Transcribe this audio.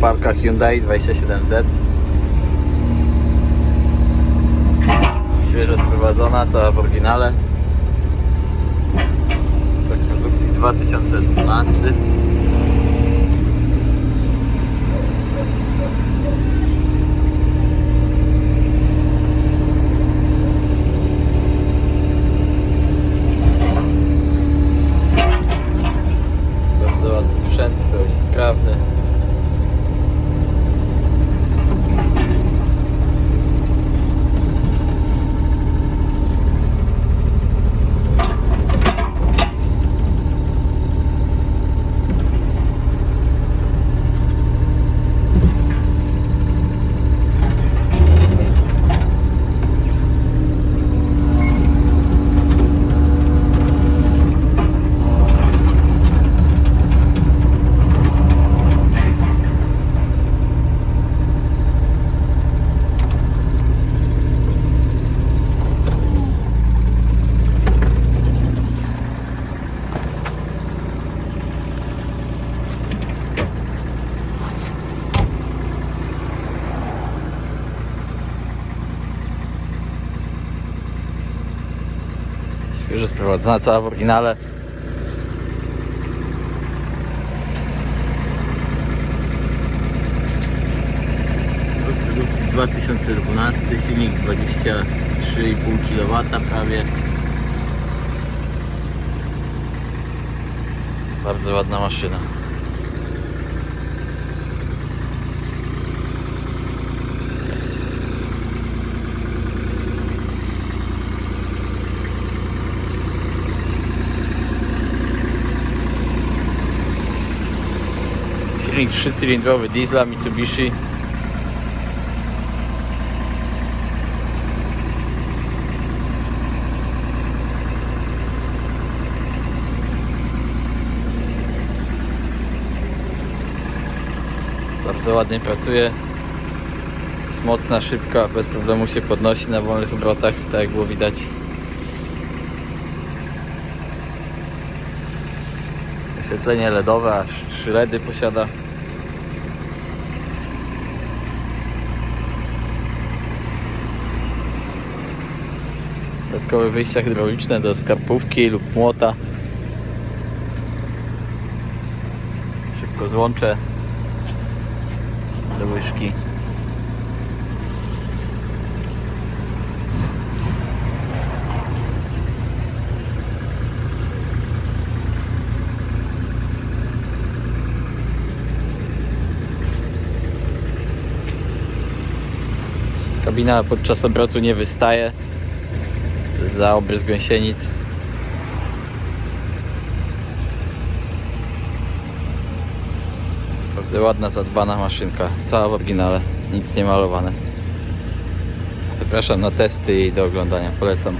koparka Hyundai 27Z. Świeżo sprowadzona, cała w oryginale. Tak, produkcji 2012. Świeżo sprowadzona, cała w oryginale. Rok produkcji 2012, silnik 23,5 kW prawie. Bardzo ładna maszyna. Silnik 3-cylindrowy diesla Mitsubishi. Bardzo ładnie pracuje. Jest mocna, szybka, bez problemu się podnosi na wolnych obrotach, tak jak było widać. Oświetlenie LEDowe, aż 3 LEDy posiada. Dodatkowe wyjścia hydrauliczne do skarpówki lub młota. Szybko złączę do łyżki. Kabina podczas obrotu nie wystaje za obryz gąsienic. Naprawdę ładna, zadbana maszynka. Cała w oryginale, nic nie malowane. Zapraszam na testy i do oglądania. Polecam.